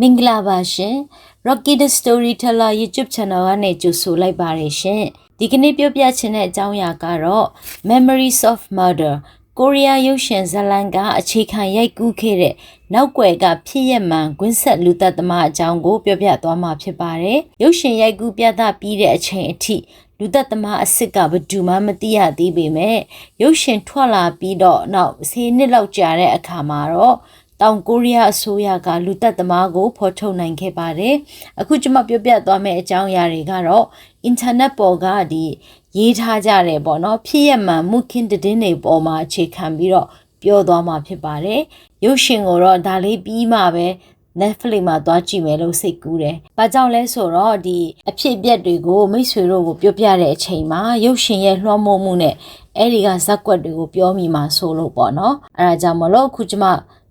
မင်္ဂလာပါရှင် Rocky the Storyteller YouTube Channel ကနေကြိုဆိုလိုက်ပါတယ်ရှင်ဒီကနေ့ပြောပြချင်တဲ့အကြောင်းအရာကတော့ Memories of Murder ကိုရီးယားရုပ်ရှင်ဇာတ်လမ်းကအခြေခံရိုက်ကူးခဲ့တဲ့နောက်ွယ်ကဖြစ်ရမှန်ကွင်းဆက်လူသက်သမားအကြောင်းကိုပြောပြသွားမှာဖြစ်ပါတယ်ရုပ်ရှင်ရိုက်ကူးပြသပြီးတဲ့အချိန်အထိလူသက်သမားအစ်စ်ကဘယ်သူမှမသိရသေးပေမဲ့ရုပ်ရှင်ထွက်လာပြီးတော့နောက်၁၀နှစ်လောက်ကြာတဲ့အခါမှာတော့ တောင်ကိုရီးယားအစိုးရကလူသက်သမားကိုဖော်ထုတ်နိုင်ခဲ့ပါတယ်။အခုကျွန်မပြောပြသွားမယ့်အကြောင်းအရာတွေကတော့အင်တာနက်ပေါ်ကဒီရေးထားကြတယ်ပေါ့နော်ဖြစ်ရမှန်မှုခင်းတဲ့တွေပေါ်မှာအခြေခံပြီးတော့ပြောသွားမှာဖြစ်ပါတယ်။ရုပ်ရှင်ကိုတော့ဒါလေးပြီးမှပဲ Netflix မှာသွားကြည့်မယ်လို့စိတ်ကူးတယ်။ဘာကြောင့်လဲဆိုတော့ဒီအဖြစ်အပျက်တွေကိုမိတ်ဆွေတို့ကိုပြောပြတဲ့အချိန်မှာရုပ်ရှင်ရဲ့လွှမ်းမိုးမှုနဲ့အဲ့ဒီကဇက်ကွက်တွေကိုပြောမိမှာဆိုလို့ပေါ့နော်။အဲဒါကြောင့်မလို့အခုကျွန်မ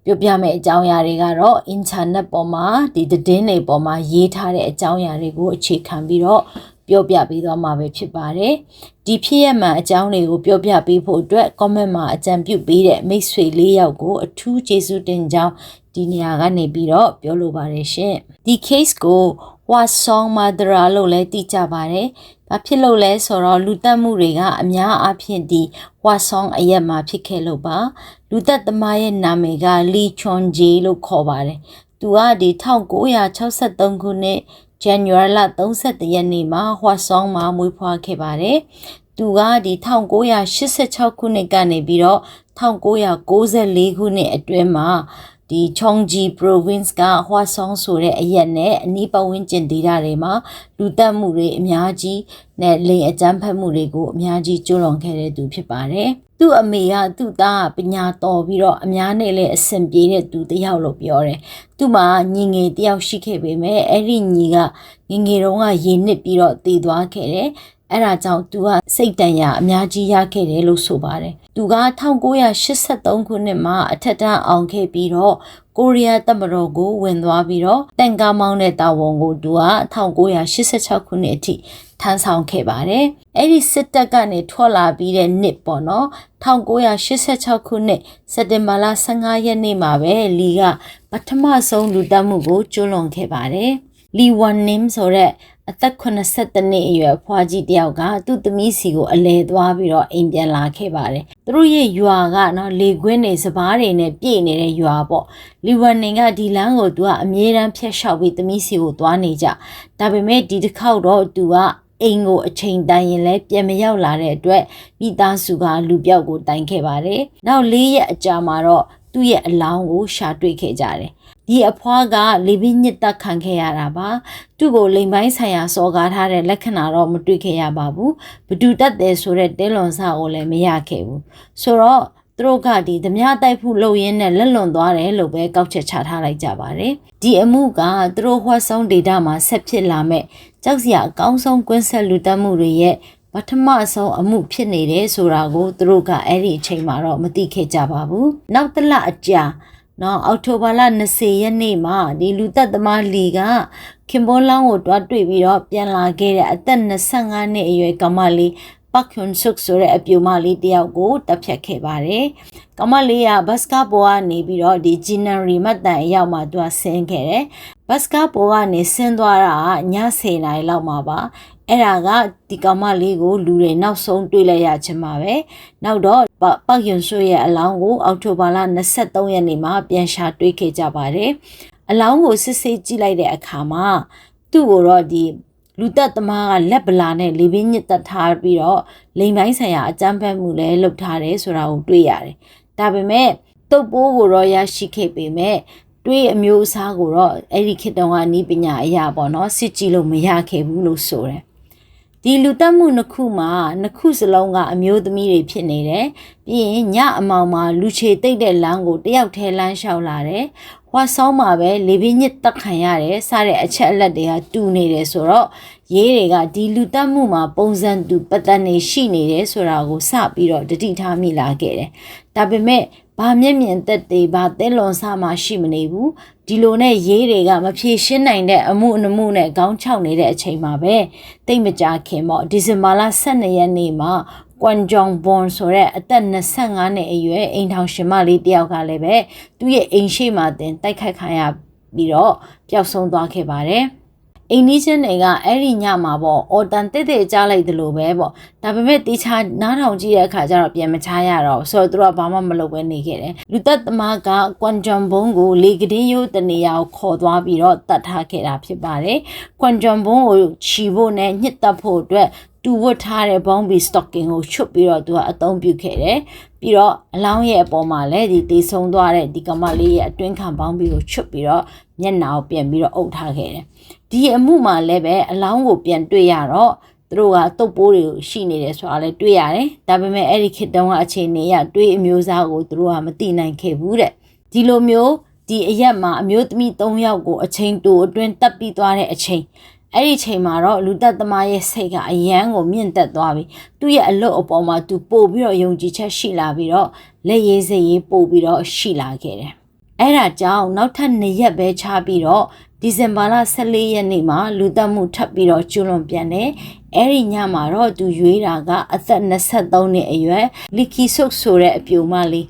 ပြောပြမယ့်အကြောင်းအရာတွေကတော့ internet ပေါ်မှာဒီသတင်းတွေပေါ်မှာရေးထားတဲ့အကြောင်းအရာတွေကိုအခြေခံပြီးတော့ပြောပြပေးသွားမှာပဲဖြစ်ပါတယ်။ဒီဖြစ်ရမှန်အကြောင်းတွေကိုပြောပြပေးဖို့အတွက် comment မှာအကြံပြုပေးတဲ့မိတ်ဆွေ၄ယောက်ကိုအထူးကျေးဇူးတင်ကြောင်း ဒီနေရာကနေပြီးတော့ပြောလိုပါတယ်ရှင်။ဒီ case ကို What Song Madra လို့လည်းသိကြပါတယ်။ဘာဖြစ်လို့လဲဆိုတော့လူတက်မှုတွေကအများအားဖြင့်ဒီ What Song အရက်မှာဖြစ်ခဲ့လို့ပါ။လူသက်သမားရဲ့နာမည်က Lee Chon Jae လို့ခေါ်ပါတယ်။သူကဒီ1963ခုနှစ် January လ31ရက်နေ့မှာဟွာဆောင်းမှာမွေးဖွားခဲ့ပါတယ်။သူကဒီ1986ခုနှစ်ကနေပြီးတော့1994ခုနှစ်အတွင်းမှာ ဒီ Chongji province ကဟွာဆောင်းဆိုတဲ့အရက်နဲ့အနီးပတ်ဝန်းကျင်ဒေသတွေမှာလူတက်မှုတွေအများကြီးနဲ့လိန်အကြမ်းဖက်မှုတွေကိုအများကြီးကျူးလွန်ခဲ့တဲ့သူဖြစ်ပါတယ်။သူ့အမေကသူ့သားပညာတော်ပြီးတော့အများနဲ့လည်းအဆင်ပြေတဲ့သူတယောက်လို့ပြောတယ်။သူ့မှာညီငယ်တယောက်ရှိခဲ့ပေမဲ့အဲ့ဒီညီကငငယ်တုန်းကရေနစ်ပြီးတော့တည်သွားခဲ့တယ်။ အဲ့ဒါကြောင့်သူကစိတ်တန်ရာအများကြီးရခဲ့တယ်လို့ဆိုပါတယ်သူက1983ခုနှစ်မှာအထက်တန်းအောင်ခဲ့ပြီးတော့ကိုရီးယားတပ်မတော်ကိုဝင်သွားပြီးတော့တန်ကားမောင်းတဲ့တာဝန်ကိုသူက1986ခုနှစ်အထိထမ်းဆောင်ခဲ့ပါတယ်။အဲ့ဒီစစ်တပ်ကနေထွက်လာပြီးတဲ့နှစ်ပေါ့နော်1986ခုနှစ်စက်တင်ဘာလ15ရက်နေ့မှာပဲလီကပထမဆုံးလူတက်မှုကိုကျွလွန်ခဲ့ပါတယ်။လီဝမ်နင်းဆိုတဲ့ အသက်82နှစ်အရွယ်ဖွားကြီးတယောက်ကသူ့သမီးစီကိုအလဲသွားပြီးတော့အိမ်ပြန်လာခဲ့ပါတယ်။သူတို့ရဲ့ရွာကနော်လေခွင်းနေစပားတွေနဲ့ပြည့်နေတဲ့ရွာပေါ့။လီဝမ်နင်ကဒီလမ်းကိုသူကအမြဲတမ်းဖျက်လျှောက်ပြီးသမီးစီကိုသွားနေကြ။ဒါပေမဲ့ဒီတစ်ခေါက်တော့သူကအိမ်ကိုအချိန်တိုင်ရင်လည်းပြန်မရောက်လာတဲ့အတွက်မိသားစုကလူပြောက်ကိုတိုင်ခဲ့ပါတယ်။နောက်၄ရက်အကြာမှာတော့ သူ့ရဲ့အလောင်းကိုရှာတွေ့ခဲ့ကြတယ်။ဒီအဖွားကလေပင်ညစ်တက်ခံခဲ့ရတာပါ။သူ့ကိုလိမ်ပိုင်းဆိုင်ရာစော်ကားထားတဲ့လက္ခဏာတော့မတွေ့ခဲ့ရပါဘူး။ဘဒူတက်တယ်ဆိုတဲ့တဲလွန်စာကိုလည်းမရခဲ့ဘူး။ဆိုတော့သူတို့ကဒီဓမြတိုက်ဖို့လုပ်ရင်းနဲ့လက်လွန်သွားတယ်လို့ပဲကောက်ချက်ချထားလိုက်ကြပါတယ်။ဒီအမှုကသူတို့ဟွက်ဆုံးဒေတာမှာဆက်ဖြစ်လာမဲ့ကြောက်စရာအကောင်းဆုံးကွင်းဆက်လူတက်မှုတွေရဲ့ ပထမဆုံးအမှုဖြစ်နေတယ်ဆိုတာကိုသူတို့ကအဲ့ဒီအချိန်မှာတော့မသိခဲ့ကြပါဘူး။နောက်တစ်လအကြာနော်အောက်တိုဘာလ20ရက်နေ့မှာဒီလူသက်သမားလီကခင်ဘောလောင်းကိုတွားတွေ့ပြီးတော့ပြန်လာခဲ့တဲ့အသက်25နှစ်အရွယ်ကမလေးပတ်ခွန်ဆုခဆိုတဲ့အပြူမလေးတယောက်ကိုတပ်ဖြတ်ခဲ့ပါတယ်။ကမလေးကဘတ်စကာဘောကနေပြီးတော့ဒီဂျီနရီမတ်တန်အရောက်မှသူကဆင်းခဲ့တယ်။ ဘတ်စကာဘောကနေဆင်းသွားတာည10နာရီလောက်မှာပါ။အဲ့ဒါကဒီကောင်မလေးကိုလူတွေနောက်ဆုံးတွေ့လိုက်ရချင်ပါပဲ။နောက်တော့ပတ်ခွန်ဆုရဲ့အလောင်းကိုအောက်တိုဘာလ23ရက်နေ့မှာပြန်ရှာတွေ့ခဲ့ကြပါတယ်။အလောင်းကိုစစ်ဆေးကြည့်လိုက်တဲ့အခါမှာသူ့ကိုတော့ဒီလူသက်သမားကလက်ပလာနဲ့လေပင်းညစ်တက်ထားပြီးတော့လိမ်ပိုင်းဆိုင်ရာအကြမ်းဖက်မှုလည်းလုပ်ထားတယ်ဆိုတာကိုတွေ့ရတယ်။ဒါပေမဲ့တုပ်ပိုးကိုတော့ရရှိခဲ့ပေမဲ့ တွေးအမျိုးအစားကိုတော့အဲ့ဒီခေတ်တုန်းကနီးပညာအရာပေါ့နော်စစ်ကြည့်လို့မရခဲ့ဘူးလို့ဆိုတယ်။ဒီလူတက်မှုနှစ်ခုမှာနှစ်ခုစလုံးကအမျိုးသမီးတွေဖြစ်နေတယ်။ပြီးရင်ညအမောင်မှာလူချေတိတ်တဲ့လမ်းကိုတယောက်ထဲလမ်းလျှောက်လာတယ်ဟွာဆောင်းမှာပဲလေပင်ညစ်တက်ခံရတယ်စတဲ့အချက်အလက်တွေကတူနေတယ်ဆိုတော့ရေးတွေကဒီလူတက်မှုမှာပုံစံတူပတ်သက်နေရှိနေတယ်ဆိုတာကိုစပြီးတော့တတိထားမိလာခဲ့တယ်ဒါပေမဲ့ ဘာမျက်မြင်သက်သေးဘာသဲလွန်ဆမှရှိမနေဘူးဒီလိုနဲ့ရေးတွေကမဖြေရှင်းနိုင်တဲ့အမှုအမှုနဲ့ခေါင်းချောက်နေတဲ့အချိန်မှာပဲတိတ်မကြခင်ပေါ့ဒီဇင်ဘာလ12ရက်နေ့မှာကွမ်ဂျုံဘွန်ဆိုတဲ့အသက်25နှစ်အရွယ်အိမ်ထောင်ရှင်မလေးတယောက်ကလည်းပဲသူ့ရဲ့အိမ်ရှိမှတင်တိုက်ခိုက်ခံရပြီးတော့ပျောက်ဆုံးသွားခဲ့ပါတယ်။ အိမ်နီးချင်းတွေကအဲ့ဒီညမှာပေါ့အော်တန်တစ်တစ်ကြားလိုက်တယ်လို့ပဲပေါ့ဒါပေမဲ့တေချာနားထောင်ကြည့်တဲ့အခါကျတော့ပြန်မချရတော့ဆိုတော့သူတို့ကဘာမှမလုပ်ဘဲနေခဲ့တယ်လူသက်သမားကကွမ်ဂျွန်ဘုံကိုလေကတင်းရိုးတနေရာကိုခေါ်သွားပြီးတော့တတ်ထားခဲ့တာဖြစ်ပါတယ်ကွမ်ဂျွန်ဘုံကိုခြီဖို့နဲ့ညှစ်တက်ဖို့အတွက်တူဝတ်ထားတဲ့ဘောင်းဘီစတော့ကင်ကိုချွတ်ပြီးတော့သူကအသုံးပြုခဲ့တယ်ပြီးတော့အလောင်းရဲ့အပေါ်မှာလည်းဒီတေဆုံးသွားတဲ့ဒီကမလေးရဲ့အတွင်းခံဘောင်းဘီကိုချွတ်ပြီးတော့မျက်နှာကိုပြန်ပြီးတော့အုပ်ထားခဲ့တယ် ဒီအမှုမှာလည်းပဲအလောင်းကိုပြန်တွေ့ရတော့သူတို့ကတုပ်ပိုးတွေကိုရှိနေတယ်ဆိုတာလည်းတွေ့ရတယ်ဒါပေမဲ့အဲ့ဒီခေတ်တုန်းကအခြေအနေရတွေးအမျိုးသားကိုသူတို့ကမသိနိုင်ခဲ့ဘူးတဲ့ဒီလိုမျိုးဒီအရက်မှာအမျိုးသမီး၃ယောက်ကိုအချိန်တိုအတွင်းတပ်ပြီးသွားတဲ့အချိန်အဲ့ဒီချိန်မှာတော့လူသက်သမားရဲ့စိတ်ကအယမ်းကိုမြင့်တက်သွားပြီသူ့ရဲ့အလွတ်အပေါ်မှာသူပို့ပြီးတော့ယုံကြည်ချက်ရှိလာပြီးတော့လက်ရေးစိတ်ရေးပို့ပြီးတော့ရှိလာခဲ့တယ် အဲ့ဒါကြောင့်နောက်ထပ်၂ရက်ပဲခြားပြီးတော့ဒီဇင်ဘာလ14ရက်နေ့မှာလူသက်မှုထပ်ပြီးတော့ကျွလွန်ပြန်တယ်အဲ့ဒီညမှာတော့သူရွေးတာကအသက်23နှစ်အရွယ်လီကီဆုတ်ဆိုတဲ့အပြိုမလေး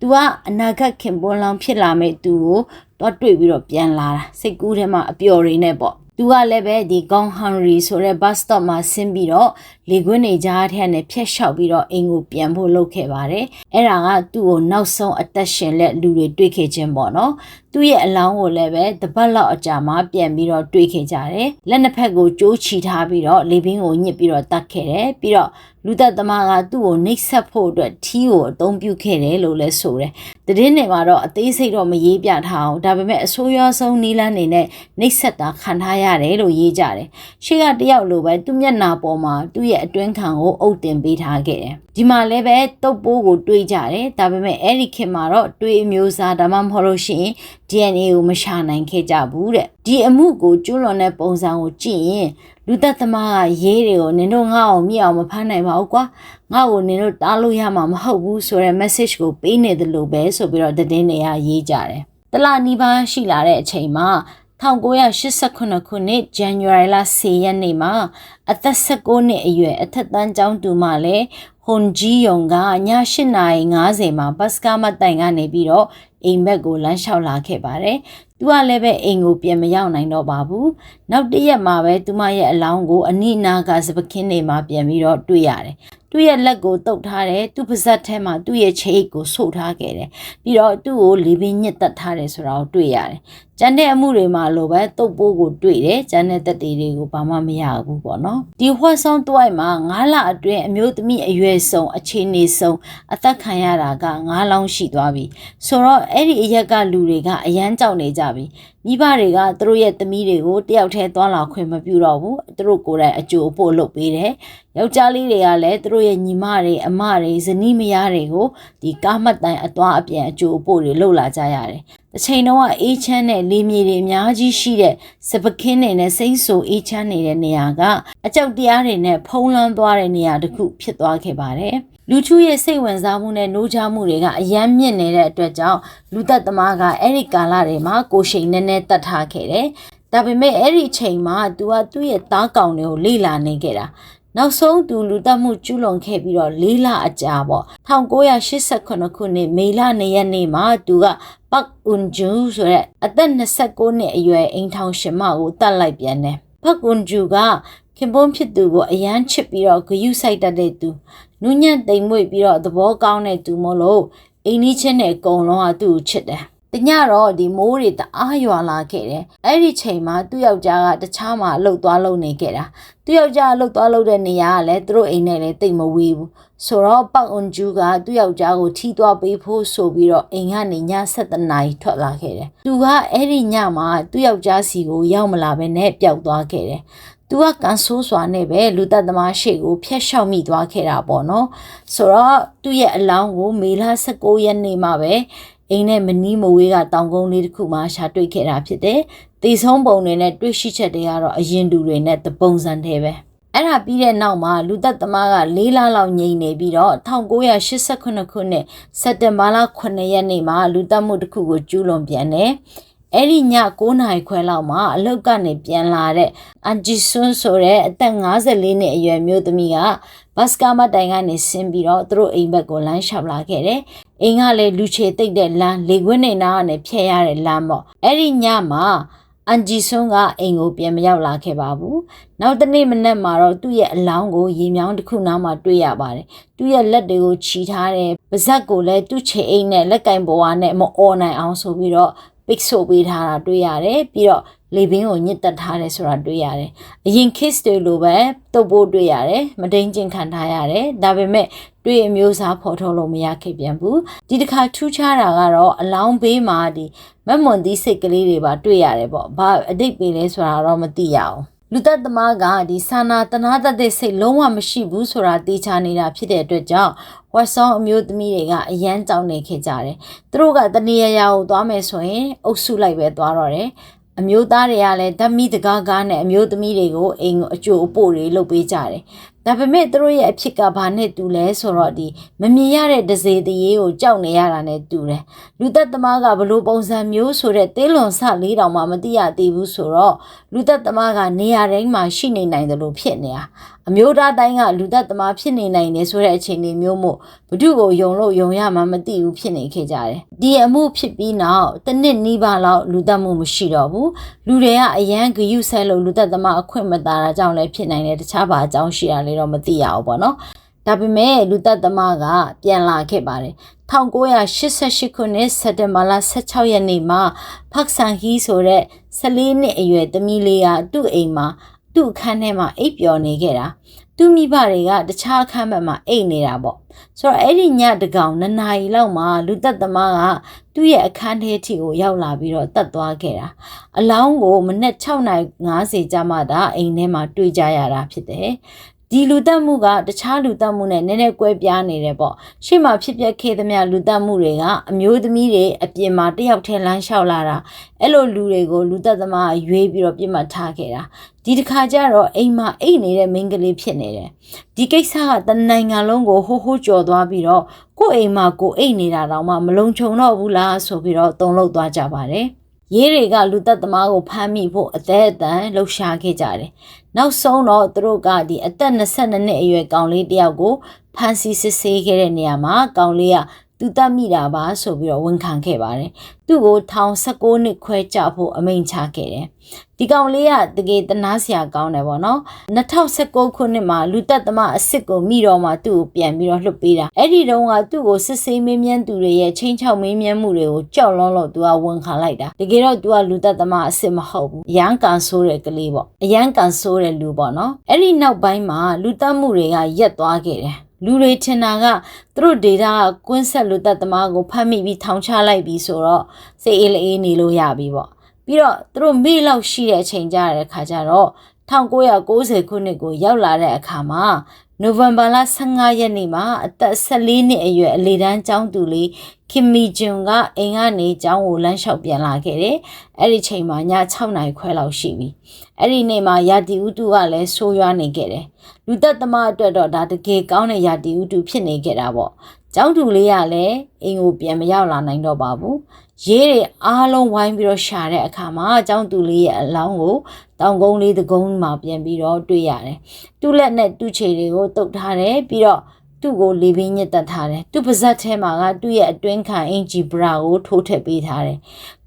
သူကအနာဂတ်ခင်ပွန်းလောင်ဖြစ်လာမဲ့သူကိုတော့တွေ့ပြီးတော့ပြန်လာတာစိတ်ကူးထဲမှာအပျော်တွေနဲ့ပေါ့ သူကလည်းပဲဒီကောင်ဟန်ရီဆိုတဲ့ bus stop မှာဆင်းပြီးတော့လေကွင်းနေကြားထဲနဲ့ဖျက်လျှောက်ပြီးတော့အိမ်ကိုပြန်ဖို့လုပ်ခဲ့ပါတယ်။အဲ့ဒါကသူ့ကိုနောက်ဆုံးအသက်ရှင်လက်လူတွေတွေ့ခဲ့ခြင်းပေါ့နော်။ သူ့ရဲ့အလောင်းကိုလည်းပဲတပတ်လောက်အကြာမှာပြန်ပြီးတော့တွေ့ခဲ့ကြတယ်။လက်နှစ်ဖက်ကိုကြိုးချီထားပြီးတော့လေဘင်းကိုညှစ်ပြီးတော့တတ်ခဲ့တယ်။ပြီးတော့လူသက်သမားကသူ့ကိုနှိပ်စက်ဖို့အတွက်ထီးကိုအသုံးပြုခဲ့တယ်လို့လည်းဆိုတယ်။တည်င်းနေမှာတော့အသေးစိတ်တော့မရေးပြထားအောင်ဒါပေမဲ့အဆိုးရွားဆုံးနီးလန်းနေနဲ့နှိပ်စက်တာခံထားရတယ်လို့ရေးကြတယ်။ရှေ့ကတယောက်လိုပဲသူ့မျက်နှာပေါ်မှာသူ့ရဲ့အတွင်းခံကိုအုပ်တင်ပေးထားခဲ့တယ်။ ဒီမှာလည်းပဲတုပ်ပိုးကိုတွေးကြတယ်။ဒါပေမဲ့အဲ့ဒီခေတ်မှာတော့တွေးအမျိုးအစားဒါမှမဟုတ်လို့ရှိရင် DNA ကိုမရှာနိုင်ခဲ့ကြဘူးတဲ့။ဒီအမှုကိုကျွလွန်တဲ့ပုံစံကိုကြည့်ရင်လူသက်သမားကရေးတွေကိုနင်တို့ငါ့အောင်မြည်အောင်မဖမ်းနိုင်ပါဘူးကွာငါ့ကိုနင်တို့တားလို့ရမှာမဟုတ်ဘူးဆိုတဲ့ message ကိုပေးနေတယ်လို့ပဲဆိုပြီးတော့သတင်းတွေကရေးကြတယ်တလနီးပါးရှိလာတဲ့အချိန်မှာ 1989ခုနှစ် January လ10ရက်နေ့မှာအသက်16နှစ်အရွယ်အထက်တန်းကျောင်းသူမလည်းဟွန်ဂျီယုံကည8:50မှာဘတ်စကားမတိုင်ကနေပြီးတော့အိမ်ဘက်ကိုလမ်းလျှောက်လာခဲ့ပါတယ်။သူကလည်းပဲအိမ်ကိုပြန်မရောက်နိုင်တော့ပါဘူး။နောက်တစ်ရက်မှာပဲသူမရဲ့အလောင်းကိုအနိနာကစပခင်းနေမှာပြန်ပြီးတော့တွေ့ရတယ်။သူ့ရဲ့လက်ကိုတုပ်ထားတယ်သူ့ပါဇက်ထဲမှာသူ့ရဲ့ခြေကိုဆုပ်ထားခဲ့တယ်ပြီးတော့သူ့ကိုလီပင်းညစ်တက်ထားတယ်ဆိုတာကိုတွေ့ရတယ်ကျန်တဲ့အမှုတွေမှာလိုပဲတုပ်ပိုးကိုတွေ့တယ်ကျန်တဲ့တက်တွေတွေကိုဘာမှမရဘူးပေါ့နော်ဒီဝှက်ဆောင်တွိုက်မှာ9လအတွင်းအမျိုးသမီးအရွယ်ဆုံးအခြေအနေဆုံးအသက်ခံရတာက9လောင်းရှိသွားပြီဆိုတော့အဲ့ဒီအရက်ကလူတွေကအရန်ကြောက်နေကြပြီမိဘတွေကသူတို့ရဲ့သမီးတွေကိုတယောက်တည်းသွားလာခွင့်မပြုတော့ဘူးသူတို့ကိုယ်တိုင်အကျိုးအဖို့လုပ်ပေးတယ်ယောက်ျားလေးတွေကလည်းသူတို့ရဲ့ညီမတွေအမတွေဇနီးမယားတွေကိုဒီကားမှတ်တိုင်အသွားအပြန်အကျိုးအဖို့တွေလုပ်လာကြရတယ်တစ်ချိန်တော့အေးချမ်းတဲ့လေမြေတွေအများကြီးရှိတဲ့စပကင်းတွေနဲ့စိမ့်ဆူအေးချမ်းနေတဲ့နေရာကအကြောက်တရားတွေနဲ့ဖုံးလွှမ်းသွားတဲ့နေရာတစ်ခုဖြစ်သွားခဲ့ပါတယ်လူထုရဲ့စိတ်ဝင်စားမှုနဲ့နှိုးချမှုတွေကအယမ်းမြင့်နေတဲ့အတွက်ကြောင့်လူသက်သမားကအဲ့ဒီကာလတွေမှာကိုရှိန်နဲ့နဲ့တတ်ထားခဲ့တယ်။ဒါပေမဲ့အဲ့ဒီချိန်မှာသူကသူ့ရဲ့သားကောင်တွေကိုလေ့လာနေခဲ့တာ။ နောက်ဆုံးသူလူသက်မှုကျူးလွန်ခဲ့ပြီးတော့လေးလအကြာပေါ့1989ခုနှစ်မေလ2ရက်နေ့မှာသူကပတ်အွန်ဂျူဆိုတဲ့အသက်29နှစ်အရွယ်အိမ်ထောင်ရှင်မကိုတတ်လိုက်ပြန်တယ်။ပတ်အွန်ဂျူကခင်ပွန်းဖြစ်သူကိုအယမ်းချစ်ပြီးတော့ဂယုစိုက်တတ်တဲ့သူနူးညံ့တိမ်မွေ့ပြီးတော့သဘောကောင်းတဲ့သူမလို့အိမ်ကြီးချင်းနဲ့အကုန်လုံးကသူ့ကိုချစ်တယ် တညတော့ဒီမိုးတွေတအားရွာလာခဲ့တယ်အဲ့ဒီချိန်မှာသူ့ယောက်ျားကတခြားမှာအလုပ်သွားလုပ်နေခဲ့တာသူ့ယောက်ျားအလုပ်သွားလုပ်တဲ့နေရာကလည်းသူတို့အိမ်နဲ့လည်းတိတ်မဝေးဘူးဆိုတော့ပောက်အွန်ဂျူကသူ့ယောက်ျားကိုထီးသွားပေးဖို့ဆိုပြီးတော့အိမ်ကနေည7နာရီထွက်လာခဲ့တယ်သူကအဲ့ဒီညမှာသူ့ယောက်ျားစီကိုရောက်မလာဘဲနဲ့ပျောက်သွားခဲ့တယ်သူကကန်ဆိုးစွာနဲ့ပဲလူသက်သမားရှေ့ကိုဖျက်လျှောက်မိသွားခဲ့တာပေါ့နော်ဆိုတော့သူ့ရဲ့အလောင်းကိုမေလ16ရက်နေ့မှာပဲ အိမ်နဲ့မနီးမဝေးကတောင်ကုန်းလေးတစ်ခုမှာရှာတွေ့ခဲ့တာဖြစ်တယ်။တေဆုံးပုံတွေနဲ့တွေ့ရှိချက်တွေကတော့အရင်တူတွေနဲ့တပုံစံတည်းပဲ။အဲ့ဒါပြီးတဲ့နောက်မှာလူသက်သမားက၄လလောက်ငြိမ်နေပြီးတော့1988ခုနှစ်စက်တင်ဘာလ9ရက်နေ့မှာလူသက်မှုတစ်ခုကိုကျူးလွန်ပြန်တယ်။အဲ့ဒီည9နာရီခွဲလောက်မှာအလုတ်ကနေပြန်လာတဲ့အန်ဂျီဆွန်းဆိုတဲ့အသက်54နှစ်အရွယ်မျိုးသမီးက ဘတ်စကာမတိုင်ကနေဆင်းပြီးတော့သူတို့အိမ်ဘက်ကိုလမ်းလျှောက်လာခဲ့တယ်အိမ်ကလည်းလူချေတိတ်တဲ့လမ်းလေခွင်းနေနာကနေဖျက်ရတဲ့လမ်းပေါ့အဲ့ဒီညမှာအန်ဂျီဆွန်းကအိမ်ကိုပြန်မရောက်လာခဲ့ပါဘူး။နောက်တနေ့မနက်မှာတော့သူ့ရဲ့အလောင်းကိုရေမြောင်းတစ်ခုနားမှာတွေ့ရပါတယ်။သူ့ရဲ့လက်တွေကိုခြီထားတယ်။ပါဇက်ကိုလည်းသူ့ခြေအိမ်နဲ့လက်ကင်ပေါ်ဝါနဲ့မအော်နိုင်အောင်ဆိုပြီးတော့ပိတ်ဆို့ပေးထားတာတွေ့ရတယ်။ပြီးတော့ လေဘင်းကိုညစ်တက်ထားတယ်ဆိုတာတွေ့ရတယ်။အရင် kiss တွေလိုပဲတုပ်ဖို့တွေ့ရတယ်။မတိန်ကျင်ခံထားရတယ်။ဒါပေမဲ့တွေ့အမျိုးအစားဖော်ထုတ်လို့မရခဲ့ပြန်ဘူး။ဒီတစ်ခါထူးခြားတာကတော့အလောင်းဘေးမှာဒီမက်မွန်သီးစိတ်ကလေးတွေပါတွေ့ရတယ်ပေါ့။ဘာအတိတ်ပေးလဲဆိုတာတော့မသိရအောင်။လူသက်သမားကဒီစာနာတနာတတ်တဲ့စိတ်လုံးဝမရှိဘူးဆိုတာသိချနေတာဖြစ်တဲ့အတွက်ကြောင့်ဝက်ဆောင်အမျိုးသမီးတွေကအရန်ကြောက်နေခဲ့ကြတယ်။သူတို့ကတနေရရာကိုသွားမယ်ဆိုရင်အုပ်စုလိုက်ပဲသွားတော့တယ်။ အမျိုးသားတွေကလည်းဓမိတကားကားနဲ့အမျိုးသမီးတွေကိုအိမ်ကိုအကျိုးအပို့တွေလုပ်ပေးကြတယ်။ ဒါပေမဲ့သူတို့ရဲ့အဖြစ်ကဘာနဲ့တူလဲဆိုတော့ဒီမမြင်ရတဲ့ဒဇေတရေကိုကြောက်နေရတာနဲ့တူတယ်။လူသက်သမားကဘလို့ပုံစံမျိုးဆိုတဲ့သေးလွန်ဆလေးတောင်မှမသိရသေးဘူးဆိုတော့လူသက်သမားကနေရာတိုင်းမှာရှိနေနိုင်တယ်လို့ဖြစ်နေတာ။အမျိုးသားတိုင်းကလူသက်သမားဖြစ်နေနိုင်တယ်ဆိုတဲ့အခြေအနေမျိုးမို့ဘု து ကိုယုံလို့ယုံရမှမသိဘူးဖြစ်နေခဲ့ကြတယ်။ဒီအမှုဖြစ်ပြီးနောက်တစ်နှစ်နီးပါးလောက်လူသက်မှုမရှိတော့ဘူး။လူတွေကအရန်ဂယုဆဲလို့လူသက်သမားအခွင့်မသာတာကြောင့်လည်းဖြစ်နိုင်တယ်တခြားဘာအကြောင်းရှိရလဲတော့မသိရဘူးပေါ့နော်။ဒါပေမဲ့လူသက်သမားကပြန်လာခဲ့ပါတယ်1988ခုနှစ်စက်တင်ဘာလ16ရက်နေ့မှာဖက်ဆန်ဟီဆိုတဲ့14နှစ်အရွယ်သမီးလေးကသူ့အိမ်မှာသူ့အခန်းထဲမှာအိပ်ပျော်နေခဲ့တာသူမိဘတွေကတခြားအခန်းဘက်မှာအိပ်နေတာပေါ့ဆိုတော့အဲ့ဒီညတကောင်နှစ်နာရီလောက်မှာလူသက်သမားကသူ့ရဲ့အခန်းထဲထိကိုရောက်လာပြီးတော့တတ်သွားခဲ့တာအလောင်းကိုမနက်6:50ကျမှဒါအိမ်ထဲမှာတွေ့ကြရတာဖြစ်တယ် ဒီလူတက်မှုကတခြားလူတက်မှုနဲ့နည်းနည်းကွဲပြားနေတယ်ပေါ့ရှေ့မှာဖြစ်ပျက်ခဲ့သမျှလူတက်မှုတွေကအမျိုးသမီးတွေအပြင်မှာတယောက်ထဲလမ်းလျှောက်လာတာအဲ့လိုလူတွေကိုလူတက်သမားရွေးပြီးတော့ပြစ်မှတ်ထားခဲ့တာဒီတစ်ခါကျတော့အိမ်မှာအိတ်နေတဲ့မိန်းကလေးဖြစ်နေတယ်ဒီကိစ္စကတနိုင်ငံလုံးကိုဟိုးဟိုးကြော်သွားပြီးတော့ကိုယ့်အိမ်မှာကိုအိတ်နေတာတော့မှမလုံခြုံတော့ဘူးလားဆိုပြီးတော့တုံ့လောက်သွားကြပါတယ် ရေးတွေကလူသက်သမားကိုဖမ်းမိဖို့အသက်အတန်လှုပ်ရှားခဲ့ကြတယ်။နောက်ဆုံးတော့သူတို့ကဒီအသက်22နှစ်အရွယ်ကောင်လေးတယောက်ကိုဖမ်းဆီးစစ်ဆေးခဲ့တဲ့နေရာမှာကောင်လေးက သူတတ်မိတာပါဆိုပြီးတော့ဝန်ခံခဲ့ပါတယ်။သူ့ကိုထောင်16နှစ်ခွဲကြဖို့အမိန့်ချခဲ့တယ်။ဒီကောင်လေးကတကယ်တနာစရာကောင်းတယ်ပေါ့နော်။2019ခုနှစ်မှာလူသက်သမားအစ်စ်ကိုမိတော့မှသူ့ကိုပြန်ပြီးတော့လွှတ်ပေးတာ။အဲ့ဒီတုန်းကသူ့ကိုစစ်ဆေးမင်းမြန်းသူတွေရဲ့ချင်းချောက်မင်းမြန်းမှုတွေကိုကြောက်လွန်းလို့သူကဝန်ခံလိုက်တာ။တကယ်တော့သူကလူသက်သမားအစ်စ်မဟုတ်ဘူး။အရန်ကန်ဆိုးတဲ့ကလေးပေါ့။အရန်ကန်ဆိုးတဲ့လူပေါ့နော်။အဲ့ဒီနောက်ပိုင်းမှာလူသက်မှုတွေကရက်သွားခဲ့တယ်။ လူတွေထင်တာကသူတို့ဒေတာကကွင်းဆက်လူသက်သမားကိုဖမ်းမိပြီးထောင်ချလိုက်ပြီးဆိုတော့စိတ်အေးလေးနေလို့ရပြီပေါ့ပြီးတော့သူတို့မေ့လောက်ရှိတဲ့အချိန်ကြတဲ့ခါကျတော့1990ခုနှစ်ကိုရောက်လာတဲ့အခါမှာ နိုဝင်ဘာလ15ရက်နေ့မှာအသက်14နှစ်အရွယ်အလေတန်းကျောင်းသူလေးခင်မီဂျွန်ကအိမ်ကနေကျောင်းကိုလမ်းလျှောက်ပြန်လာခဲ့တယ်။အဲ့ဒီချိန်မှာည6နာရီခွဲလောက်ရှိပြီ။အဲ့ဒီနေ့မှာရာတီဥတုကလည်းဆိုးရွားနေခဲ့တယ်။လူသက်သမားအတွက်တော့ဒါတကယ်ကောင်းတဲ့ရာတီဥတုဖြစ်နေခဲ့တာပေါ့။ကျောင်းသူလေးကလည်းအိမ်ကိုပြန်မရောက်လာနိုင်တော့ပါဘူး။ ရေးတွေအားလုံးဝိုင်းပြီးတော့ရှာတဲ့အခါမှာကျောင်းသူလေးရဲ့အလောင်းကိုတောင်ကုန်းလေးတကုန်းမှာပြန်ပြီးတော့တွေ့ရတယ်။သူ့လက်နဲ့သူ့ခြေတွေကိုတုပ်ထားတယ်ပြီးတော့သူ့ကိုလေပင်ညစ်တက်ထားတယ်သူ့ပါဇက်ထဲမှာကသူ့ရဲ့အတွင်းခံအင်ဂျီဘရာကိုထိုးထည့်ပေးထားတယ်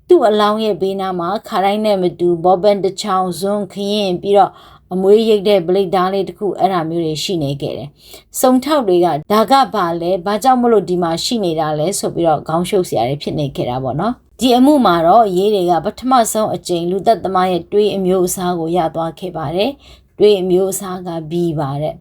သူ့အလောင်းရဲ့ဘေးနားမှာခါတိုင်းနဲ့မတူဘောဘန်တစ်ချောင်းဇွန်းခရင်ပြီးတော့ အမွေးရိတ်တဲ့ဗလိတ်ဓားလေးတစ်ခုအဲ့ဒါမျိုးတွေရှိနေခဲ့တယ်။စုံထောက်တွေကဒါကဘာလဲဘာကြောင့်မလို့ဒီမှာရှိနေတာလဲဆိုပြီးတော့ခေါင်းရှုပ်စရာတွေဖြစ်နေခဲ့တာပေါ့နော်။ဒီအမှုမှာတော့ရေးတွေကပထမဆုံးအကြိမ်လူသက်သမားရဲ့တွေးအမျိုးအစားကိုရသွားခဲ့ပါတယ်တွေးအမျိုးအစားက B ပါတဲ့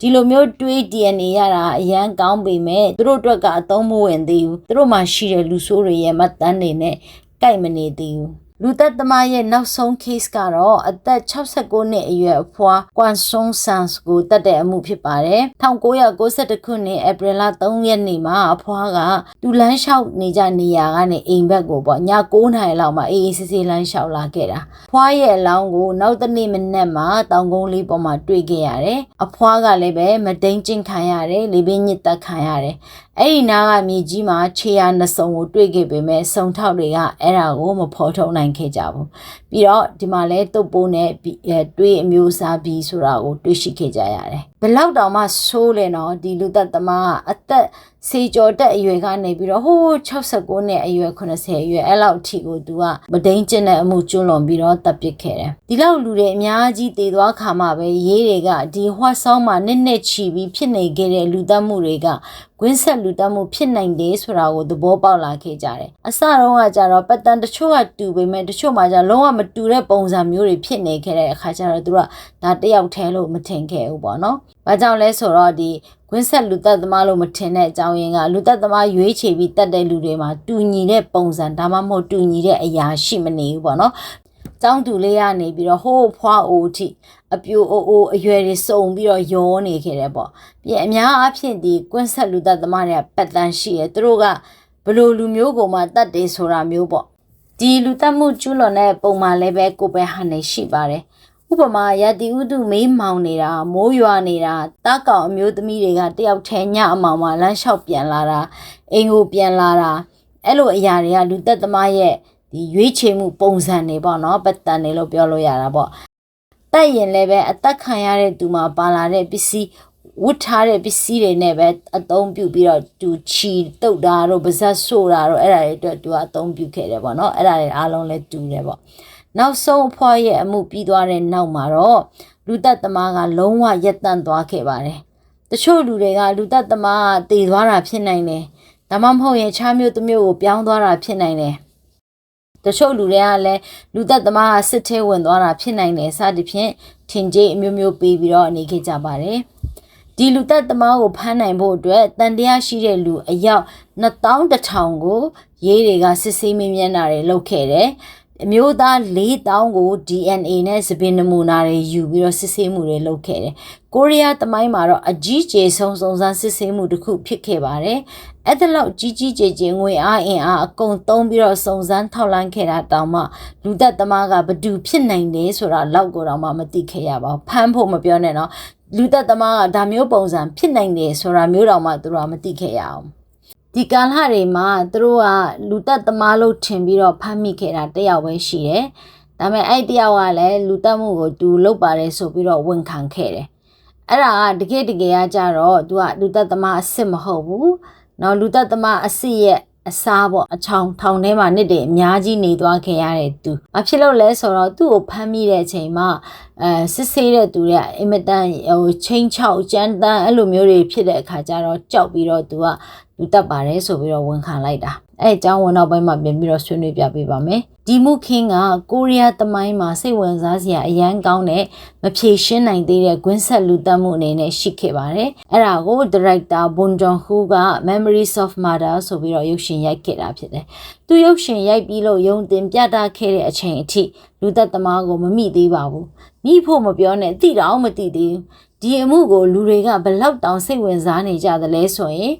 ဒီလိုမျိုးတွေး DNA ရတာအရန်ကောင်းပေမဲ့သူတို့အတွက်ကအသုံးမဝင်သေးဘူးသူတို့မှာရှိတဲ့လူဆိုးတွေရဲ့မှတ်တမ်းတွေနဲ့ကြိုက်မနေသေးဘူး လူသက်သမားရဲ့နောက်ဆုံး case ကတော့အသက်69နှစ်အရွယ်အဖွာကွမ်ဆွန်ဆန်စ်ကိုတတ်တဲ့အမှုဖြစ်ပါတယ်1992ခုနှစ်ဧပြီလ3ရက်နေ့မှာအဖွာကသူလမ်းလျှောက်နေကြနေရာကနေအိမ်ဘက်ကိုပေါ့ည9နာရီလောက်မှာအေးအေးဆေးဆေးလမ်းလျှောက်လာခဲ့တာဖွာရဲ့အလောင်းကိုနောက်တနေ့မနက်မှာတောင်ကုန်းလေးပေါ်မှာတွေ့ခဲ့ရတယ်အဖွာကလည်းပဲမတိန်ကျင့်ခံရတယ်လေပင်ညစ်တက်ခံရတယ် အဲ့ဒီနားကမြေကြီးမှာခြေရနှစ်စုံကိုတွေ့ခဲ့ပေမဲ့စုံထောက်တွေကအဲ့ဒါကိုမဖော်ထုတ်နိုင်ခဲ့ကြဘူးပြီးတော့ဒီမှာလဲတုပ်ပိုးနဲ့တွေးအမျိုးအစားပြီးဆိုတာကိုတွေးရှိခဲ့ကြရတယ် ဘဘယ်လောက်တောင်မှဆိုးလဲနော်ဒီလူသက်သမားကအသက်စေကျော်တက်အရွယ်ကနေပြီးတော့ဟိုး69နှစ်အရွယ်80အရွယ်အဲ့လောက်အထိကိုသူကမဒိန်ကျင်တဲ့အမှုကျွလွန်ပြီးတော့တပ်ပစ်ခဲ့တယ်ဒီလောက်လူတွေအများကြီးတည်သွားခါမှပဲရေးတွေကဒီဟွာဆောင်းမှာနစ်နစ်ချီပြီးဖြစ်နေခဲ့တဲ့လူသက်မှုတွေကကွင်းဆက်လူသက်မှုဖြစ်နိုင်တယ်ဆိုတာကိုသဘောပေါက်လာခဲ့ကြတယ်အစတုန်းကကြတော့ပတ်တန်တချို့ကတူပေမဲ့တချို့မှကျလုံးဝမတူတဲ့ပုံစံမျိုးတွေဖြစ်နေခဲ့တဲ့အခါကျတော့သူကဒါတယောက်တည်းလို့မထင်ခဲ့ဘူးပေါ့နော်။ဘာကြောင့်လဲဆိုတော့ဒီကွင်းဆက်လူသက်သမားလို့မထင်တဲ့အကြောင်းရင်းကလူသက်သမားရွေးချယ်ပြီးတတ်တဲ့လူတွေမှာတူညီတဲ့ပုံစံဒါမှမဟုတ်တူညီတဲ့အရာရှိမနေဘူးပေါ့နော်။ကျောင်းတူလေးရနေပြီးတော့ဟိုးဖွားအိုအထိအပြိုအိုအိုအရွယ်တွေစုံပြီးတော့ယောနေခဲ့တယ်ပေါ့။ပြီးအများအားဖြင့်ဒီကွင်းဆက်လူသက်သမားတွေကပတ်တန်ရှိရသူတို့ကဘလို့လူမျိုးကိုမှတတ်တယ်ဆိုတာမျိုးပေါ့။ဒီလူသက်မှုကျူးလွန်တဲ့ပုံမှန်လည်းပဲကိုပဲဟန်နေရှိပါတယ်။ ဥပမာရတိဥတုမေးမောင်နေတာမိုးရွာနေတာတားကောင်အမျိုးသမီးတွေကတယောက်ထဲညအမောင်မှာလမ်းလျှောက်ပြန်လာတာအိမ်ကိုပြန်လာတာအဲ့လိုအရာတွေကလူသက်သမားရဲ့ဒီရွေးချယ်မှုပုံစံတွေပေါ့နော်ပတ်တန်တွေလို့ပြောလို့ရတာပေါ့တက်ရင်လည်းပဲအသက်ခံရတဲ့သူမှာပါလာတဲ့ပစ္စည်းဝတ်ထားတဲ့ပစ္စည်းတွေနဲ့ပဲအသုံးပြုပြီးတော့သူချီတုတ်တာတို့ပါဇက်ဆို့တာတို့အဲ့ဒါတွေအတွက်သူကအသုံးပြုခဲ့တယ်ပေါ့နော်အဲ့ဒါတွေအားလုံးလည်းတူတယ်ပေါ့ နောက်ဆုံးအဖွားရဲ့အမှုပြီးသွားတဲ့နောက်မှာတော့လူသက်သမားကလုံးဝရက်တန့်သွားခဲ့ပါတယ်တချို့လူတွေကလူသက်သမားကတည်သွားတာဖြစ်နိုင်တယ်ဒါမှမဟုတ်ရင်ခြားမျိုးတစ်မျိုးကိုပြောင်းသွားတာဖြစ်နိုင်တယ်တချို့လူတွေကလည်းလူသက်သမားကစစ်ထဲဝင်သွားတာဖြစ်နိုင်တယ်စသဖြင့်ထင်ကြီးအမျိုးမျိုးပေးပြီးတော့အနေခဲ့ကြပါတယ်ဒီလူသက်သမားကိုဖမ်းနိုင်ဖို့အတွက်တန်တရားရှိတဲ့လူအယောက်2100ကိုရေးတွေကစစ်ဆေးမင်းမြန်းတာတွေလုပ်ခဲ့တယ် အမျိုးသား4000ကို DNA နဲ့သပင်နမူနာတွေယူပြီးတော့စစ်ဆေးမှုတွေလုပ်ခဲ့တယ်။ကိုရီးယားတမိုင်းမှာတော့အကြီးကျယ်ဆုံးစုံစမ်းစစ်ဆေးမှုတစ်ခုဖြစ်ခဲ့ပါတယ်။အဲ့ဒါလောက်ကြီးကြီးကျယ်ကျယ်ငွေအားအင်အားအကုန်သုံးပြီးတော့စုံစမ်းထောက်လှမ်းခဲ့တာတောင်မှလူသက်သမားကဘသူဖြစ်နိုင်တယ်ဆိုတာလောက်ကိုတော့မှမသိခဲ့ရပါဘူး။ဖမ်းဖို့မပြောနဲ့နော်။လူသက်သမားကဒါမျိုးပုံစံဖြစ်နိုင်တယ်ဆိုတာမျိုးတောင်မှသူတို့ကမသိခဲ့ရအောင်။ ဒီကာလတွေမှာသူတို့ကလူတက်သမားလို့ထင်ပြီးတော့ဖမ်းမိခဲ့တာတယောက်ပဲရှိတယ်။ဒါပေမဲ့အဲ့တယောက်ကလည်းလူတက်မှုကိုသူလုပ်ပါတယ်ဆိုပြီးတော့ဝန်ခံခဲ့တယ်။အဲ့ဒါကတကယ်တကယ်ကကြတော့သူကလူတက်သမားအစ်စ်မဟုတ်ဘူး။နော်လူတက်သမားအစ်စ်ရဲ့အစားပေါ့အချောင်ထောင်ထဲမှာနှစ်တွေအများကြီးနေသွားခဲ့ရတဲ့သူ။ဘာဖြစ်လို့လဲဆိုတော့သူ့ကိုဖမ်းမိတဲ့အချိန်မှာ အဲစစ်ဆေးတဲ့သူတွေကအင်မတန်ဟိုချင်းချောက်ကြမ်းတမ်းအဲ့လိုမျိုးတွေဖြစ်တဲ့အခါကျတော့ကြောက်ပြီးတော့သူကလူတက်ပါတယ်ဆိုပြီးတော့ဝန်ခံလိုက်တာအဲအကြောင်းဝန်နောက်ပိုင်းမှာပြင်ပြီးတော့ဆွေးနွေးပြပေးပါမယ်ဒီမှုခင်းကကိုရီးယားသမိုင်းမှာစိတ်ဝင်စားစရာအရန်ကောင်းတဲ့မဖြေရှင်းနိုင်သေးတဲ့ဂွင်းဆက်လူတက်မှုအနေနဲ့ရှိခဲ့ပါတယ်အဲ့ဒါကိုဒါရိုက်တာဘွန်ဂျွန်ဟူက Memories of Murder ဆိုပြီးတော့ရုပ်ရှင်ရိုက်ခဲ့တာဖြစ်တယ်သူရုပ်ရှင်ရိုက်ပြီးလို့ယုံတင်ပြတာခဲ့တဲ့အချိန်အထိလူသက်သမားကိုမမိသေးပါဘူးမိဖို့မပြောနဲ့တိတောင်မတိသေးဘူးဒီအမှုကိုလူတွေကဘလောက်တောင်စိတ်ဝင်စားနေကြသလဲဆိုရင်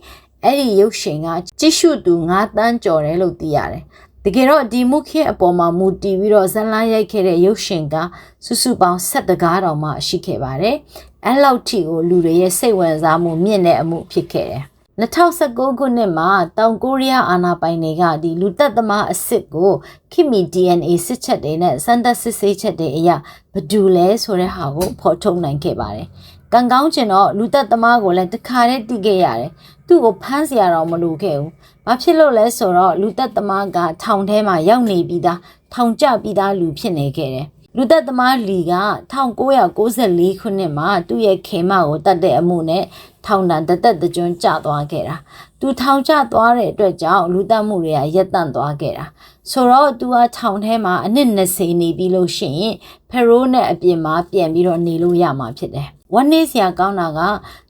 အဲ့ဒီရုပ်ရှင်ကကြည့်ရှုသူ9တန်းကျော်တယ်လို့သိရတယ်တကယ်တော့ဒီမှုခေအပေါ်မှာမူတည်ပြီးတော့ဇလန်းရိုက်ခဲ့တဲ့ရုပ်ရှင်ကစုစုပေါင်း7တကားတော်မှရှိခဲ့ပါတယ်။အဲ့လောက်ထိကိုလူတွေရဲ့စိတ်ဝင်စားမှုမြင့်တဲ့အမှုဖြစ်ခဲ့တယ်။ 2019ခုနှစ်မှာတောင်ကိုရီးယားအာဏာပိုင်တွေကဒီလူသက်သမားအစ်စ်ကိုခိမီ DNA စစ်ချက်တွေနဲ့စမ်းသပ်စစ်ဆေးချက်တွေအရဘယ်သူလဲဆိုတဲ့ဟာကိုဖော်ထုတ်နိုင်ခဲ့ပါတယ်။ကံကောင်းချင်တော့လူသက်သမားကိုလည်းတခါတည်းတိခဲ့ရတယ်။သူ့ကိုဖမ်းစီရတော့မလိုခဲ့ဘူး။ဘာဖြစ်လို့လဲဆိုတော့လူသက်သမားကထောင်ထဲမှာရောက်နေပြီးသားထောင်ကျပြီးသားလူဖြစ်နေခဲ့တယ်။ လူသက်သမားလီက1994ခုနှစ်မှာသူ့ရဲ့ခေမကိုတတ်တဲ့အမှုနဲ့ထောင်ဒဏ်တသက်တကြွကျသွားခဲ့တာ။သူထောင်ကျသွားတဲ့အတွက်ကြောင့်လူသက်မှုတွေကရက်တန့်သွားခဲ့တာ။ဆိုတော့သူကထောင်ထဲမှာအနည်း20နေပြီးလို့ရှိရင်ဖယ်ရိုးနဲ့အပြင်မှာပြန်ပြီးတော့နေလို့ရမှာဖြစ်တယ်။ဝမ်းနေစရာကောင်းတာက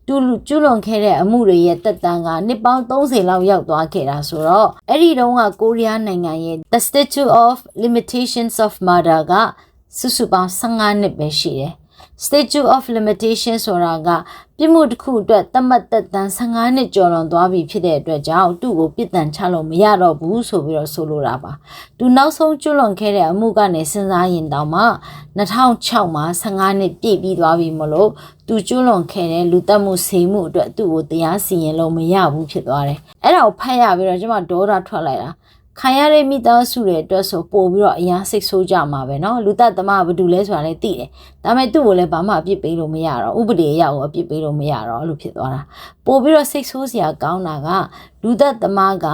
တူလူကျူးလွန်ခဲ့တဲ့အမှုတွေရဲ့တက်တန်းကနှစ်ပေါင်း30လောက်ရောက်သွားခဲ့တာဆိုတော့အဲ့ဒီတုန်းကကိုရီးယားနိုင်ငံရဲ့ The Statute of Limitations of Murder က စုစုပေါင်း15နှစ်ပဲရှိတယ် statute of limitation ဆိုတာကပြစ်မှုတစ်ခုအတွက်သတ်မှတ်သက်တမ်း15နှစ်ကျော်လွန်သွားပြီဖြစ်တဲ့အတွက်ကြောင့်သူ့ကိုပြစ်ဒဏ်ချလို့မရတော့ဘူးဆိုပြီးတော့ဆိုလိုတာပါသူနောက်ဆုံးကျွလွန်ခဲ့တဲ့အမှုကနေစဉ်းစားရင်တောင်မှ2006မှာ15နှစ်ပြည့်ပြီးသွားပြီမလို့သူကျွလွန်ခဲ့တဲ့လူတက်မှုဆေးမှုအတွက်သူ့ကိုတရားစီရင်လို့မရဘူးဖြစ်သွားတယ်အဲ့ဒါကိုဖတ်ရပြီးတော့ကျွန်မဒေါသထွက်လိုက်တာ ခံရတဲ့မိသားစုတွေအတွက်ဆိုပို့ပြီးတော့အရန်စိတ်ဆိုးကြမှာပဲเนาะလူသက်သမားကဘာတူလဲဆိုတာလည်းသိတယ်ဒါပေမဲ့သူ့ကိုလည်းဘာမှအပြစ်ပေးလို့မရတော့ဥပဒေအရကိုအပြစ်ပေးလို့မရတော့အဲ့လိုဖြစ်သွားတာပို့ပြီးတော့စိတ်ဆိုးစရာကောင်းတာကလူသက်သမားက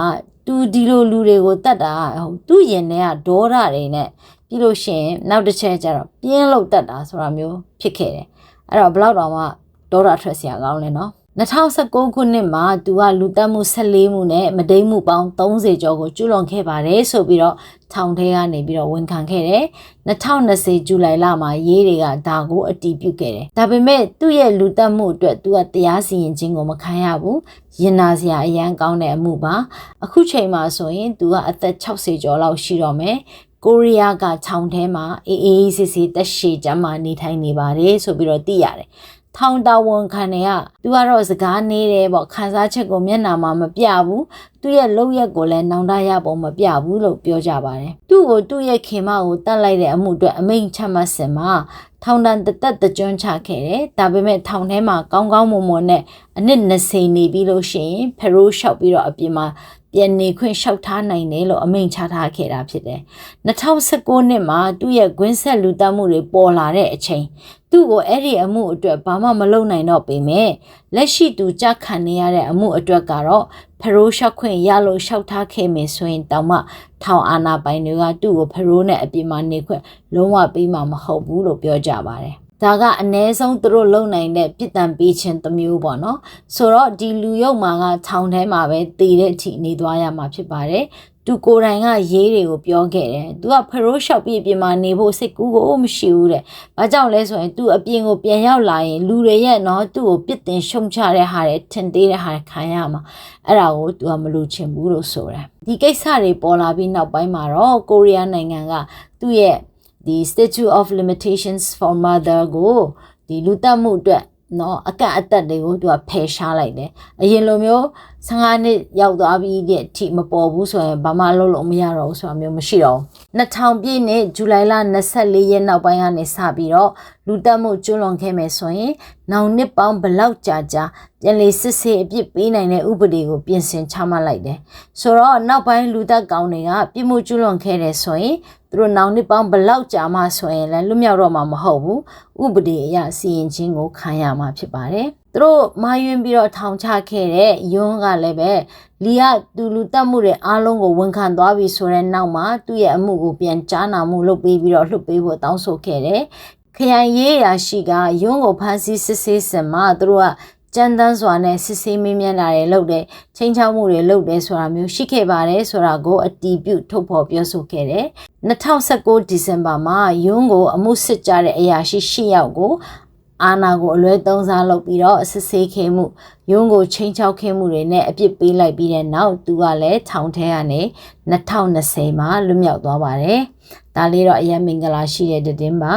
သူဒီလိုလူတွေကိုတတ်တာဟိုသူ့ရင်ထဲကဒေါသတွေနဲ့ပြီးလို့ရှိရင်နောက်တစ်ချက်ကျတော့ပြင်းလို့တတ်တာဆိုတာမျိုးဖြစ်ခဲ့တယ်အဲ့တော့ဘလောက်တောင်မှဒေါသထွက်စရာကောင်းလဲเนาะ 2019ခုနှစ်မှာသူကလူတက်မှု14မှုနဲ့မဒိမ့်မှုပေါင်း30ကျော်ကိုကျူးလွန်ခဲ့ပါတယ်ဆိုပြီးတော့ထောင်ထဲကနေပြီးတော့ဝန်ခံခဲ့တယ်2020ဇူလိုင်လမှာရေးတွေကဒါကိုအတည်ပြုခဲ့တယ်ဒါပေမဲ့သူ့ရဲ့လူတက်မှုအတွက်သူကတရားစီရင်ခြင်းကိုမခံရဘူးရင်နာစရာအရန်ကောင်းတဲ့အမှုပါအခုချိန်မှာဆိုရင်သူကအသက်60ကျော်လောက်ရှိတော့မယ်ကိုရီးယားကခြောင်ထဲမှာအေးအေးဆေးဆေးတက်ရှည်ကျမ်းမာနေထိုင်နေပါတယ်ဆိုပြီးတော့သိရတယ် ထောင်တာဝန်ခံနေကသူကတော့စကားနေတယ်ပေါ့ခန်းစားချက်ကိုမျက်နှာမှာမပြဘူးသူ့ရဲ့လုပ်ရက်ကိုလည်းနောင်တရပုံမပြဘူးလို့ပြောကြပါတယ်သူ့ကိုသူ့ရဲ့ခင်မကိုတတ်လိုက်တဲ့အမှုအတွက်အမိန့်ချမှတ်စင်မှာထောင်တန်တသက်တကြွန်းချခဲ့တယ်ဒါပေမဲ့ထောင်ထဲမှာကောင်းကောင်းမွန်မွန်နဲ့အနစ်20နေပြီးလို့ရှိရင်ဖရိုးလျှောက်ပြီးတော့အပြင်မှာ ပြန်နေခွင့်လျှောက်ထားနိုင်တယ်လို့အမိန့်ချထားခဲ့တာဖြစ်တယ်။2019နှစ်မှာသူ့ရဲ့ကွင်းဆက်လူတက်မှုတွေပေါ်လာတဲ့အချိန်သူ့ကိုအဲ့ဒီအမှုအတွက်ဘာမှမလုပ်နိုင်တော့ပေမဲ့လက်ရှိသူကြခံနေရတဲ့အမှုအတွက်ကတော့ဖရိုးလျှောက်ခွင့်ရလို့လျှောက်ထားခဲ့မယ်ဆိုရင်တောင်မှထောင်အာဏာပိုင်တွေကသူ့ကိုဖရိုးနဲ့အပြင်မှာနေခွင့်လုံးဝပေးမှာမဟုတ်ဘူးလို့ပြောကြပါတယ်။ ဒါကအ ਨੇ ဆုံးသူတို့လုံနိုင်တဲ့ပြစ်ဒဏ်ပေးခြင်းတစ်မျိုးပေါ့နော်ဆိုတော့ဒီလူရုပ်မာကခြောင်ထဲမှာပဲတည်တဲ့အထိနေသွားရမှာဖြစ်ပါတယ်သူကိုယ်တိုင်ကရေးတွေကိုပြောခဲ့တယ်။ तू ကဖရိုးလျှောက်ပြီးအပြင်မှာနေဖို့စိတ်ကူးကိုမရှိဘူးတဲ့။ဘာကြောင့်လဲဆိုရင် तू အပြင်ကိုပြန်ရောက်လာရင်လူတွေရဲ့နော်သူ့ကိုပြစ်တင်ရှုံချတဲ့ဟာတွေထင်သေးတဲ့ဟာတွေခံရမှာ။အဲ့ဒါကို तू ကမလူချင်ဘူးလို့ဆိုတယ်။ဒီကိစ္စတွေပေါ်လာပြီးနောက်ပိုင်းမှာတော့ကိုရီးယားနိုင်ငံကသူ့ရဲ့ ဒီ statute of limitations for mother ကိုဒီလူတက်မှုအတွက်နော်အကန့်အသက်တွေကိုသူကဖယ်ရှားလိုက်တယ်အရင်လိုမျိုး 15နှစ်ရောက်သွားပြီးတဲ့အထိမပေါ်ဘူးဆိုရင်ဘာမှလုပ်လို့မရတော့ဘူးဆိုတာမျိုးမရှိတော့ဘူး2000ပြည့်နှစ်ဇူလိုင်လ24ရက်နောက်ပိုင်းကနေစပြီးတော့လူတက်မှုကျွလွန်ခဲ့မယ်ဆိုရင်နောင်နှစ်ပေါင်းဘလောက်ကြာကြာပြန်လည်စစ်ဆေးအပြစ်ပေးနိုင်တဲ့ဥပဒေကိုပြင်ဆင်ချမှတ်လိုက်တယ်ဆိုတော့နောက်ပိုင်းလူတက်ကောင်တွေကပြစ်မှုကျွလွန်ခဲ့တယ်ဆိုရင်သူတို့နောင်နှစ်ပေါင်းဘလောက်ကြာမှဆိုရင်လည်းလွတ်မြောက်တော့မှာမဟုတ်ဘူးဥပဒေအရစီရင်ခြင်းကိုခံရမှာဖြစ်ပါတယ် သူတို့မာယွင်းပြီးတော့ထောင်ချခဲ့တဲ့ယွန်းကလည်းပဲလီကသူလူတက်မှုတွေအားလုံးကိုဝန်ခံသွားပြီဆိုတဲ့နောက်မှာသူ့ရဲ့အမှုကိုပြန်ကြားနာမှုလုပ်ပေးပြီးတော့လှုပ်ပေးဖို့တောင်းဆိုခဲ့တယ်ခရိုင်ရေးရာရှိကယွန်းကိုဖမ်းဆီးစစ်ဆေးစင်မှာသူတို့ကကြမ်းတမ်းစွာနဲ့စစ်ဆေးမင်းမြန်းတာတွေလုပ်တယ်ချင်းချောက်မှုတွေလုပ်တယ်ဆိုတာမျိုးရှိခဲ့ပါတယ်ဆိုတာကိုအတီးပြုထုတ်ဖော်ပြောဆိုခဲ့တယ်2019ဒီဇင်ဘာမှာယွန်းကိုအမှုစစ်ကြတဲ့အရာရှိ၈ယောက်ကို အာနာကိုအလွဲသုံးစားလုပ်ပြီးတော့အစစ်ဆေးခဲ့မှုယုံကိုချင်းချောက်ခဲ့မှုတွေနဲ့အပြစ်ပေးလိုက်ပြီးတဲ့နောက်သူကလည်းထောင်ထဲကနေ2020မှာလွတ်မြောက်သွားပါတယ်။ဒါလေးတော့အရင်မင်္ဂလာရှိတဲ့တင်းပါ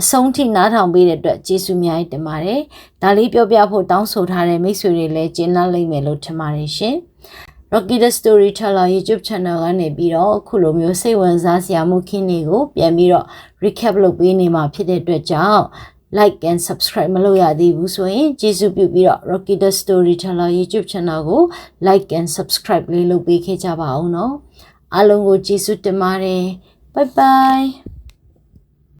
အဆုံးထိနားထောင်ပေးတဲ့အတွက်ကျေးဇူးအများကြီးတင်ပါတယ်။ဒါလေးပြောပြဖို့တောင်းဆိုထားတဲ့မိတ်ဆွေတွေလည်းကျေနပ်လိမ့်မယ်လို့ထင်ပါတယ်ရှင်။ Rocky the Storyteller YouTube channel ကနေပြီးတော့အခုလိုမျိုးစိတ်ဝင်စားစရာမှုခင်းတွေကိုပြန်ပြီးတော့ recap လုပ်ပေးနေမှာဖြစ်တဲ့အတွက်ကြောင့် like and subscribe မလုပ်ရသေးဘူးဆိုရင်ကျေးဇူးပြုပြီးတော့ Rocky the Storyteller YouTube channel ကို like and subscribe လေးလုပ်ပေးခဲ့ကြပါအောင်နော်အားလုံးကိုကျေးဇူးတင်ပါတယ် bye bye